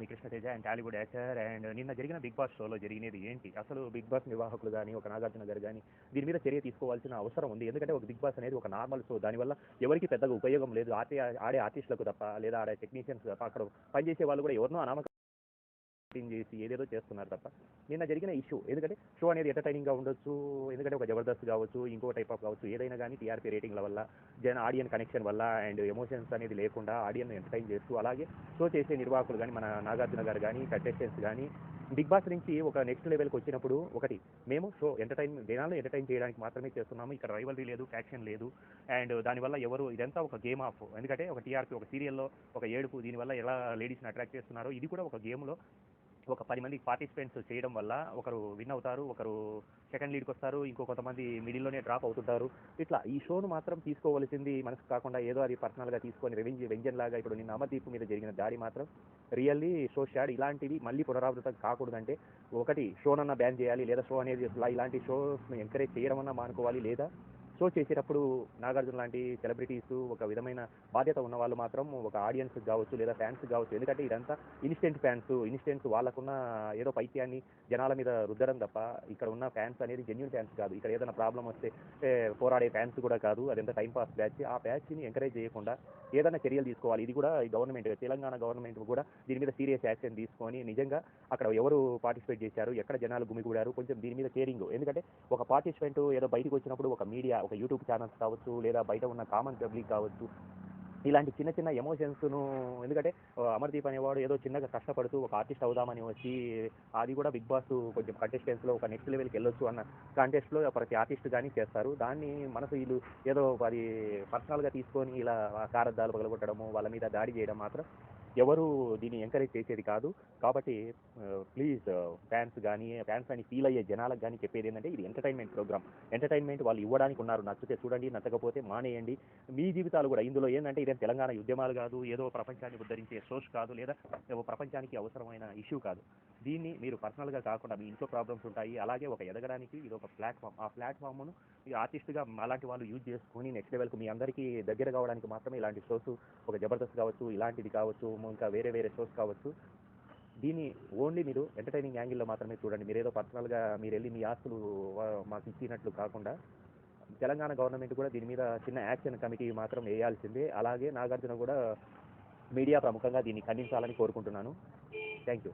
Me Krishna Teja and Tollywood actor and నిన్న జరిగిన big boss షోలో జరిగినది ఏంటి? అసలు బిగ్ బాస్ నిర్వాహకులు కానీ ఒక నాగార్జున గారు కానీ దీని మీద చర్య తీసుకోవాల్సిన అవసరం ఉంది. ఎందుకంటే ఒక బిగ్ బాస్ అనేది ఒక నార్మల్ షో. దానివల్ల ఎవరికి పెద్దగా ఉపయోగం లేదు. ఆటే ఆడే ఆర్టిస్టులకు తప్ప లేదా ఆడే టెక్నీషియన్స్ తప్ప అక్కడ పనిచేసే వాళ్ళు కూడా ఎవరినో అనామక చేసి ఏదేదో చేస్తున్నారు తప్ప. నిన్న జరిగిన ఇష్యూ ఎందుకంటే షో అనేది ఎంటర్టైనింగ్గా ఉండొచ్చు ఎందుకంటే ఒక జబర్దస్త్ కావచ్చు ఇంకో టైప్ ఆఫ్ కావచ్చు ఏదైనా కానీ టీఆర్పీ రేటింగ్ల వల్ల జన ఆడియన్ కనెక్షన్ వల్ల అండ్ ఎమోషన్స్ అనేది లేకుండా ఆడియన్ ఎంటర్టైన్ చేస్తూ అలాగే షో చేసే నిర్వాహకులు కానీ మన నాగార్జున గారు కానీ కంటెస్టెంట్స్ కానీ బిగ్ బాస్ నుంచి ఒక నెక్స్ట్ లెవెల్కి వచ్చినప్పుడు ఒకటి మేము షో ఎంటర్టైన్ జనాలు ఎంటర్టైన్ చేయడానికి మాత్రమే చేస్తున్నాము ఇక్కడ రైవల్రీ లేదు ఫ్యాక్షన్ లేదు అండ్ దానివల్ల ఎవరు ఇదంతా ఒక గేమ్ ఆఫ్ ఎందుకంటే ఒక టీఆర్పీ ఒక సీరియల్లో ఒక ఏడుపు దీనివల్ల ఎలా లేడీస్ని అట్రాక్ట్ చేస్తున్నారో ఇది కూడా ఒక గేమ్లో ఒక పది మంది పార్టిసిపెంట్స్ చేయడం వల్ల ఒకరు విన్ అవుతారు ఒకరు సెకండ్ లీడ్కి వస్తారు ఇంకో కొంతమంది మిడిల్లోనే డ్రాప్ అవుతుంటారు. ఇట్లా ఈ షోను మాత్రం తీసుకోవాల్సింది మనసు కాకుండా ఏదో అది పర్సనల్గా తీసుకొని రెవెంజ్ వెంజన్ లాగా ఇప్పుడు నిన్న అమర్దీప్ మీద జరిగిన దాడి మాత్రం రియల్లీ షో షాడ్ ఇలాంటివి మళ్ళీ పునరావృతం కాకూడదంటే ఒకటి షోనన్నా బ్యాన్ చేయాలి లేదా షో అనేది ఇలాంటి షోస్ను ఎంకరేజ్ చేయడం అన్నా మానుకోవాలి లేదా షో చేసేటప్పుడు నాగార్జున లాంటి సెలబ్రిటీస్ ఒక విధమైన బాధ్యత ఉన్న వాళ్ళు మాత్రం ఒక ఆడియన్స్ కావచ్చు లేదా ఫ్యాన్స్ కావచ్చు. ఎందుకంటే ఇదంతా ఇన్స్టెంట్ ఫ్యాన్స్ ఇన్స్టెంట్స్ వాళ్ళకున్న ఏదో పైత్యాన్ని జనాల మీద రుద్దడం తప్ప ఇక్కడ ఉన్న ఫ్యాన్స్ అనేది జెన్యున్ ఫ్యాన్స్ కాదు. ఇక్కడ ఏదైనా ప్రాబ్లం వస్తే పోరాడే ఫ్యాన్స్ కూడా కాదు. అదంతా టైం పాస్ బ్యాచ్ ఆ బ్యాచ్ని ఎంకరేజ్ చేయకుండా ఏదైనా చర్యలు తీసుకోవాలి. ఇది కూడా గవర్నమెంట్ తెలంగాణ గవర్నమెంట్ కూడా దీని మీద సీరియస్ యాక్షన్ తీసుకొని నిజంగా అక్కడ ఎవరు పార్టిసిపేట్ చేశారు ఎక్కడ జనాలు గుమిగూడారు కొంచెం దీని మీద కేరింగ్ ఎందుకంటే ఒక పార్టిసిపెంట్ ఏదో బయటకు వచ్చినప్పుడు ఒక మీడియా ఒక యూట్యూబ్ ఛానల్స్ కావచ్చు లేదా బయట ఉన్న కామన్ పబ్లిక్ కావచ్చు ఇలాంటి చిన్న చిన్న ఎమోషన్స్ను ఎందుకంటే అమర్దీప్ అనేవాడు ఏదో చిన్నగా కష్టపడుతూ ఒక ఆర్టిస్ట్ అవుదామని వచ్చి అది కూడా బిగ్ బాస్ కొంచెం కంటెస్టెంట్స్లో ఒక నెక్స్ట్ లెవెల్కి వెళ్ళొచ్చు అన్న కాంటెస్ట్లో ప్రతి ఆర్టిస్ట్ కానీ చేస్తారు. దాన్ని మనసు వీళ్ళు ఏదో అది పర్సనల్గా తీసుకొని ఇలా కారద్దాలు పగలగొట్టడము వాళ్ళ మీద దాడి చేయడం మాత్రం ఎవరు దీన్ని ఎంకరేజ్ చేసేది కాదు. కాబట్టి ప్లీజ్ ఫ్యాన్స్ కానీ ఫ్యాన్స్ అని ఫీల్ అయ్యే జనాలకు కానీ చెప్పేది ఏంటంటే ఇది ఎంటర్టైన్మెంట్ ప్రోగ్రామ్ ఎంటర్టైన్మెంట్ వాళ్ళు ఇవ్వడానికి ఉన్నారు. నచ్చితే చూడండి నచ్చకపోతే మానేయండి. మీ జీవితాలు కూడా ఇందులో ఏంటంటే ఇదేం తెలంగాణ ఉద్యమాలు కాదు ఏదో ప్రపంచాన్ని ఉద్ధరించే సోర్స్ కాదు లేదా ప్రపంచానికి అవసరమైన ఇష్యూ కాదు. దీన్ని మీరు పర్సనల్గా కాకుండా మీ ఇంట్లో ప్రాబ్లమ్స్ ఉంటాయి అలాగే ఒక ఎదగడానికి ఇది ఒక ప్లాట్ఫామ్ ఆ ప్లాట్ఫామ్ను ఈ ఆర్టిస్ట్గా అలాంటి వాళ్ళు యూజ్ చేసుకొని నెక్స్ట్ లెవెల్కి మీ అందరికీ దగ్గర కావడానికి మాత్రమే ఇలాంటి షోస్ ఒక జబర్దస్త్ కావచ్చు ఇలాంటిది కావచ్చు ఇంకా వేరే వేరే షోస్ కావచ్చు. దీన్ని ఓన్లీ మీరు ఎంటర్టైనింగ్ యాంగిల్లో మాత్రమే చూడండి. మీరు ఏదో పర్సనల్గా మీరు వెళ్ళి మీ ఆస్తులు మాకు ఇచ్చినట్లు కాకుండా తెలంగాణ గవర్నమెంట్ కూడా దీని మీద చిన్న యాక్షన్ కమిటీ మాత్రం వేయాల్సిందే. అలాగే నాగార్జున కూడా మీడియా ప్రముఖంగా దీన్ని ఖండించాలని కోరుకుంటున్నాను. Thank you